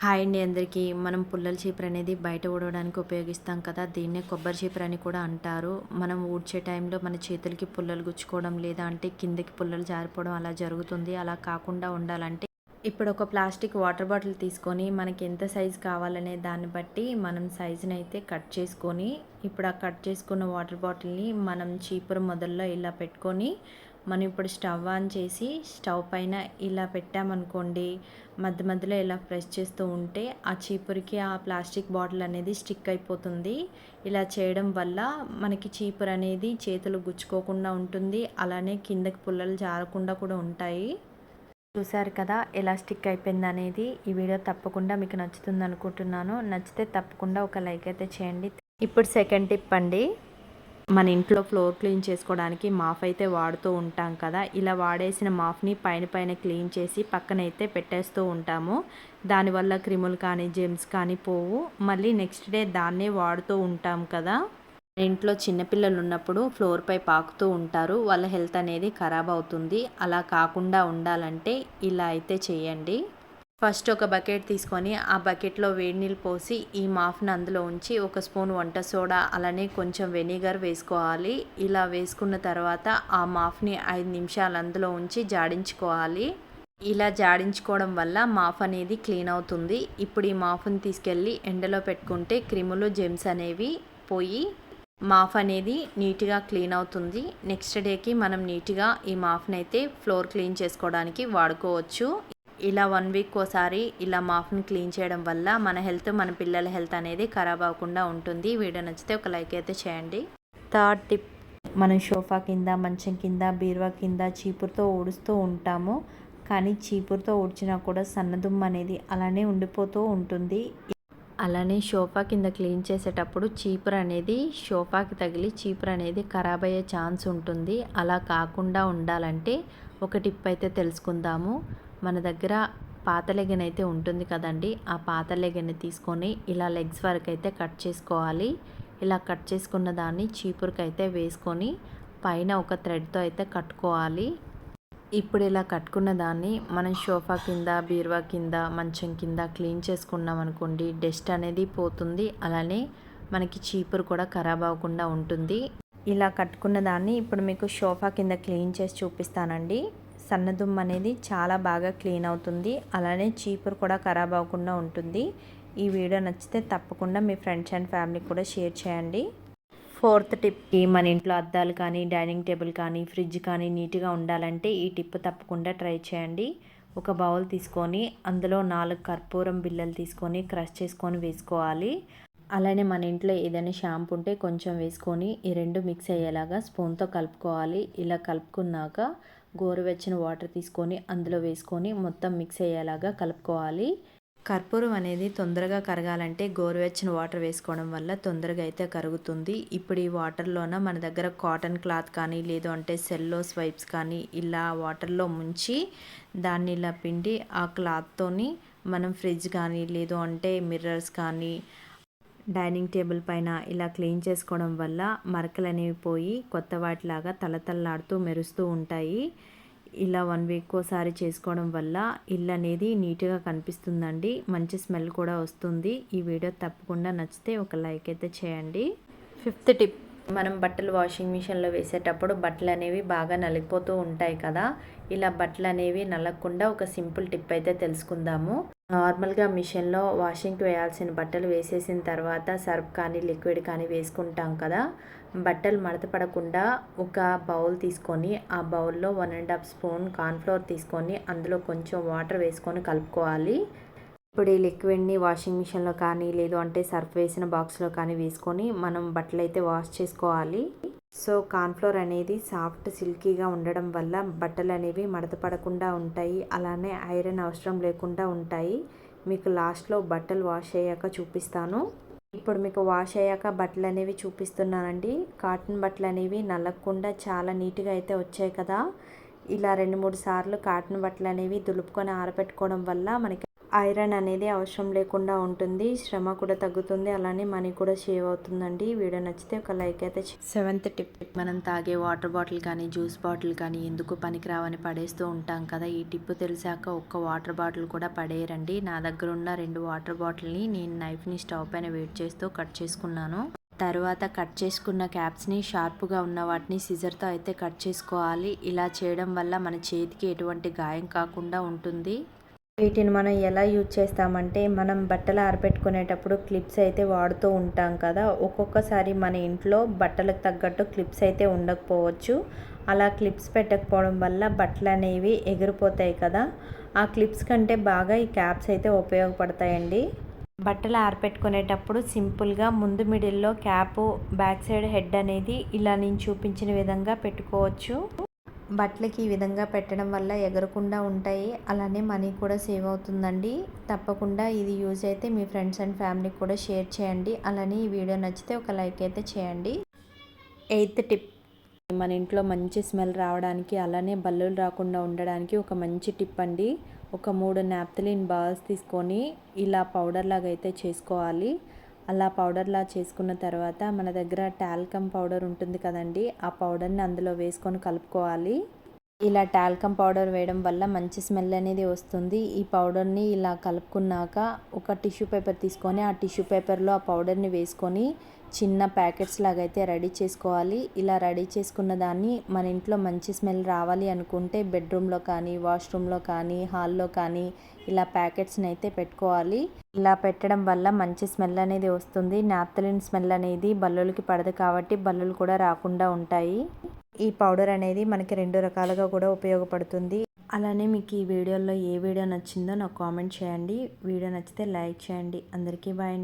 Hi అండి అందరికీ. మనం పుల్లల చీపురు అనేది బయట ఊడవడానికి ఉపయోగిస్తాం కదా దీన్నే కొబ్బరి చీపురు అని కూడా అంటారు. మనం ఊడ్చే టైంలో మన చేతులకి పుల్లలు గుచ్చుకోవడం లేదా అంటే కిందకి పుల్లలు జారిపోవడం అలా జరుగుతుంది. అలా కాకుండా ఉండాలంటే ఇప్పుడు ఒక ప్లాస్టిక్ వాటర్ బాటిల్ తీసుకొని మనకి ఎంత సైజు కావాలనే దాన్ని బట్టి మనం సైజుని అయితే కట్ చేసుకొని ఇప్పుడు ఆ కట్ చేసుకున్న వాటర్ బాటిల్ని మనం చీపురు మొదల్లో ఇలా పెట్టుకొని మనం ఇప్పుడు స్టవ్ ఆన్ చేసి స్టవ్ పైన ఇలా పెట్టామనుకోండి మధ్య మధ్యలో ఇలా ప్రెస్ చేస్తూ ఉంటే ఆ చీపురికి ఆ ప్లాస్టిక్ బాటిల్ అనేది స్టిక్ అయిపోతుంది. ఇలా చేయడం వల్ల మనకి చీపురు అనేది చేతులు గుచ్చుకోకుండా ఉంటుంది అలానే కిందకి పుల్లలు జారకుండా కూడా ఉంటాయి. చూశారు కదా ఎలా స్టిక్ అయిపోయింది అనేది ఈ వీడియో తప్పకుండా మీకు నచ్చుతుంది అనుకుంటున్నాను నచ్చితే తప్పకుండా ఒక లైక్ అయితే చేయండి. ఇప్పుడు సెకండ్ టిప్ అండి. మన ఇంట్లో ఫ్లోర్ క్లీన్ చేసుకోవడానికి మాఫ్ అయితే వాడుతూ ఉంటాం కదా. ఇలా వాడేసిన మాఫ్ని పైన పైన క్లీన్ చేసి పక్కనైతే పెట్టేస్తూ ఉంటాము. దానివల్ల క్రిములు కానీ జెమ్స్ కానీ పోవు. మళ్ళీ నెక్స్ట్ డే దాన్నే వాడుతూ ఉంటాం కదా. ఇంట్లో చిన్నపిల్లలు ఉన్నప్పుడు ఫ్లోర్పై పాకుతూ ఉంటారు. వాళ్ళ హెల్త్ అనేది ఖరాబ్ అవుతుంది. అలా కాకుండా ఉండాలంటే ఇలా అయితే చేయండి. ఫస్ట్ ఒక బకెట్ తీసుకొని ఆ బకెట్లో వేడి నీళ్ళు పోసి ఈ మాఫ్ని అందులో ఉంచి ఒక స్పూన్ వంట సోడా అలానే కొంచెం వెనిగర్ వేసుకోవాలి. ఇలా వేసుకున్న తర్వాత ఆ మాఫ్ని ఐదు నిమిషాలు అందులో ఉంచి జాడించుకోవాలి. ఇలా జాడించుకోవడం వల్ల మాఫ్ అనేది క్లీన్ అవుతుంది. ఇప్పుడు ఈ మాఫ్ని తీసుకెళ్ళి ఎండలో పెట్టుకుంటే క్రిములు జెమ్స్ అనేవి పోయి మాఫ్ అనేది నీట్గా క్లీన్ అవుతుంది. నెక్స్ట్ డేకి మనం నీట్గా ఈ మాఫ్ని అయితే ఫ్లోర్ క్లీన్ చేసుకోవడానికి వాడుకోవచ్చు. ఇలా వన్ వీక్ ఒకసారి ఇలా మాఫ్ని క్లీన్ చేయడం వల్ల మన హెల్త్ మన పిల్లల హెల్త్ అనేది ఖరాబ్ అవ్వకుండా ఉంటుంది. వీడియో నచ్చితే ఒక లైక్ అయితే చేయండి. థర్డ్ టిప్ మనం సోఫా కింద మంచం కింద బీరువా కింద చీపురుతో ఊడుస్తూ ఉంటాము. కానీ చీపురుతో ఊడ్చినా కూడా సన్నదుమ్మ అనేది అలానే ఉండిపోతూ ఉంటుంది. అలానే సోఫా కింద క్లీన్ చేసేటప్పుడు చీపురు అనేది సోఫాకి తగిలి చీపురు అనేది ఖరాబ్ అయ్యే ఛాన్స్ ఉంటుంది. అలా కాకుండా ఉండాలంటే ఒక టిప్ అయితే తెలుసుకుందాము. మన దగ్గర పాత లెగన్ అయితే ఉంటుంది కదండి. ఆ పాత లెగన్ తీసుకొని ఇలా లెగ్స్ వరకు అయితే కట్ చేసుకోవాలి. ఇలా కట్ చేసుకున్న దాన్ని చీపురుకి అయితే వేసుకొని పైన ఒక థ్రెడ్తో అయితే కట్టుకోవాలి. ఇప్పుడు ఇలా కట్టుకున్న దాన్ని మనం సోఫా కింద బీరువా కింద మంచం కింద క్లీన్ చేసుకున్నాం అనుకోండి డస్ట్ అనేది పోతుంది. అలానే మనకి చీపురు కూడా ఖరాబ్ అవ్వకుండా ఉంటుంది. ఇలా కట్టుకున్న దాన్ని ఇప్పుడు మీకు సోఫా కింద క్లీన్ చేసి చూపిస్తానండి. సన్నదుమ్ము అనేది చాలా బాగా క్లీన్ అవుతుంది. అలానే చీపురు కూడా ఖరాబ్ అవ్వకుండా ఉంటుంది. ఈ వీడియో నచ్చితే తప్పకుండా మీ ఫ్రెండ్స్ అండ్ ఫ్యామిలీ కూడా షేర్ చేయండి. ఫోర్త్ టిప్కి మన ఇంట్లో అద్దాలు కానీ డైనింగ్ టేబుల్ కానీ ఫ్రిడ్జ్ కానీ నీట్గా ఉండాలంటే ఈ టిప్ తప్పకుండా ట్రై చేయండి. ఒక బౌల్ తీసుకొని అందులో నాలుగు కర్పూరం బిల్లలు తీసుకొని క్రష్ చేసుకొని వేసుకోవాలి. అలానే మన ఇంట్లో ఏదైనా షాంపూ ఉంటే కొంచెం వేసుకొని ఈ రెండు మిక్స్ అయ్యేలాగా స్పూన్తో కలుపుకోవాలి. ఇలా కలుపుకున్నాక గోరువెచ్చని వాటర్ తీసుకొని అందులో వేసుకొని మొత్తం మిక్స్ అయ్యేలాగా కలుపుకోవాలి. కర్పూరం అనేది తొందరగా కరగాలంటే గోరువెచ్చని వాటర్ వేసుకోవడం వల్ల తొందరగా అయితే కరుగుతుంది. ఇప్పుడు ఈ వాటర్లోన మన దగ్గర కాటన్ క్లాత్ కానీ లేదు అంటే సెల్లో స్వైప్స్ కానీ ఇలా వాటర్లో ముంచి దాన్ని ఇలా పిండి ఆ క్లాత్తోని మనం ఫ్రిడ్జ్ కానీ లేదు అంటే మిర్రర్స్ కానీ డైనింగ్ టేబుల్ పైన ఇలా క్లీన్ చేసుకోవడం వల్ల మరకలు అనేవి పోయి కొత్త వాటిలాగా తలతల్లాడుతూ మెరుస్తూ ఉంటాయి. ఇలా వన్ వీక్ ఒకసారి చేసుకోవడం వల్ల ఇల్లు అనేది నీట్గా కనిపిస్తుందండి. మంచి స్మెల్ కూడా వస్తుంది. ఈ వీడియో తప్పకుండా నచ్చితే ఒక లైక్ అయితే చేయండి. Fifth tip. మనం బట్టలు వాషింగ్ మిషన్లో వేసేటప్పుడు బట్టలు అనేవి బాగా నలిగిపోతూ ఉంటాయి కదా. ఇలా బట్టలు అనేవి నలగకుండా ఒక సింపుల్ టిప్ అయితే తెలుసుకుందాము. నార్మల్గా మిషన్లో వాషింగ్కి వేయాల్సిన బట్టలు వేసేసిన తర్వాత సర్ఫ్ కానీ లిక్విడ్ కానీ వేసుకుంటాం కదా. బట్టలు మడత పడకుండా ఒక బౌల్ తీసుకొని ఆ బౌల్లో one and half spoon cornflour తీసుకొని అందులో కొంచెం వాటర్ వేసుకొని కలుపుకోవాలి. ఇప్పుడు ఈ లిక్విడ్ని వాషింగ్ మిషన్లో కానీ లేదు అంటే సర్ఫ్ వేసిన బాక్స్లో కానీ వేసుకొని మనం బట్టలు అయితే వాష్ చేసుకోవాలి. సో కాన్ఫ్లోర్ అనేది సాఫ్ట్ సిల్కీగా ఉండడం వల్ల బట్టలు అనేవి మడత పడకుండా ఉంటాయి. అలానే ఐరన్ అవసరం లేకుండా ఉంటాయి. మీకు లాస్ట్లో బట్టలు వాష్ అయ్యాక చూపిస్తాను. ఇప్పుడు మీకు వాష్ అయ్యాక బట్టలు అనేవి చూపిస్తున్నానండి. కాటన్ బట్టలు అనేవి నల్లకుండా చాలా నీట్గా అయితే వచ్చాయి కదా. ఇలా రెండు మూడు సార్లు కాటన్ బట్టలు అనేవి దులుపుకొని ఆరబెట్టుకోవడం వల్ల మనకి ఐరన్ అనేది అవసరం లేకుండా ఉంటుంది. శ్రమ కూడా తగ్గుతుంది. అలానే మనీ కూడా సేవ్ అవుతుందండి. వీడియో నచ్చితే ఒక లైక్ అయితే సెవెంత్ టిప్. మనం తాగే వాటర్ బాటిల్ కానీ జ్యూస్ బాటిల్ కానీ ఎందుకు పనికిరావని పడేస్తూ ఉంటాం కదా? ఈ టిప్ తెలిసాక ఒక్క వాటర్ బాటిల్ కూడా పడేయరండి. నా దగ్గర ఉన్న రెండు వాటర్ బాటిల్ని నేను నైఫ్ని స్టవ్ పైన వెయిట్ చేస్తూ కట్ చేసుకున్నాను. తర్వాత కట్ చేసుకున్న క్యాప్స్ని షార్ప్గా ఉన్న వాటిని సిజర్తో అయితే కట్ చేసుకోవాలి. ఇలా చేయడం వల్ల మన చేతికి ఎటువంటి గాయం కాకుండా ఉంటుంది. వీటిని మనం ఎలా యూజ్ చేస్తామంటే మనం బట్టలు ఆరబెట్టుకునేటప్పుడు క్లిప్స్ అయితే వాడుతూ ఉంటాం కదా. ఒక్కొక్కసారి మన ఇంట్లో బట్టలకు తగ్గట్టు క్లిప్స్ అయితే ఉండకపోవచ్చు. అలా క్లిప్స్ పెట్టకపోవడం వల్ల బట్టలు అనేవి ఎగిరిపోతాయి కదా. ఆ క్లిప్స్ కంటే బాగా ఈ క్యాప్స్ అయితే ఉపయోగపడతాయండి. బట్టలు ఆరపెట్టుకునేటప్పుడు సింపుల్గా ముందు మిడిల్లో క్యాప్ బ్యాక్ సైడ్ హెడ్ అనేది ఇలా నేను చూపించిన విధంగా పెట్టుకోవచ్చు. బట్టలకి ఈ విధంగా పెట్టడం వల్ల ఎగరకుండా ఉంటాయి. అలానే మనీ కూడా సేవ్ అవుతుందండి. తప్పకుండా ఇది యూజ్ అయితే మీ ఫ్రెండ్స్ అండ్ ఫ్యామిలీకి కూడా షేర్ చేయండి. అలానే ఈ వీడియో నచ్చితే ఒక లైక్ అయితే చేయండి. Eighth tip. మన ఇంట్లో మంచి స్మెల్ రావడానికి అలానే బల్లులు రాకుండా ఉండడానికి ఒక మంచి టిప్ అండి. ఒక మూడు నాప్తలిన్ బాల్స్ తీసుకొని ఇలా పౌడర్ లాగా అయితే చేసుకోవాలి. అలా పౌడర్లా చేసుకున్న తర్వాత మన దగ్గర టాల్కమ్ పౌడర్ ఉంటుంది కదండి ఆ పౌడర్ని అందులో వేసుకొని కలుపుకోవాలి. ఇలా టాల్కమ్ పౌడర్ వేయడం వల్ల మంచి స్మెల్ అనేది వస్తుంది. ఈ పౌడర్ని ఇలా కలుపుకున్నాక ఒక టిష్యూ పేపర్ తీసుకొని ఆ టిష్యూ పేపర్లో ఆ పౌడర్ని వేసుకొని చిన్న ప్యాకెట్స్ లాగా అయితే రెడీ చేసుకోవాలి. ఇలా రెడీ చేసుకున్న దాన్ని మన ఇంట్లో మంచి స్మెల్ రావాలి అనుకుంటే బెడ్రూమ్లో కానీ వాష్రూమ్లో కానీ హాల్లో కానీ ఇలా ప్యాకెట్స్ని అయితే పెట్టుకోవాలి. ఇలా పెట్టడం వల్ల మంచి స్మెల్ అనేది వస్తుంది. నాప్తలిన్ స్మెల్ అనేది బల్లులకి పడదు కాబట్టి బల్లులు కూడా రాకుండా ఉంటాయి. ఈ పౌడర్ అనేది మనకి రెండు రకాలుగా కూడా ఉపయోగపడుతుంది. అలానే మీకు ఈ వీడియోలో ఏ వీడియో నచ్చిందో నాకు కామెంట్ చేయండి. వీడియో నచ్చితే లైక్ చేయండి. అందరికీ బాయ్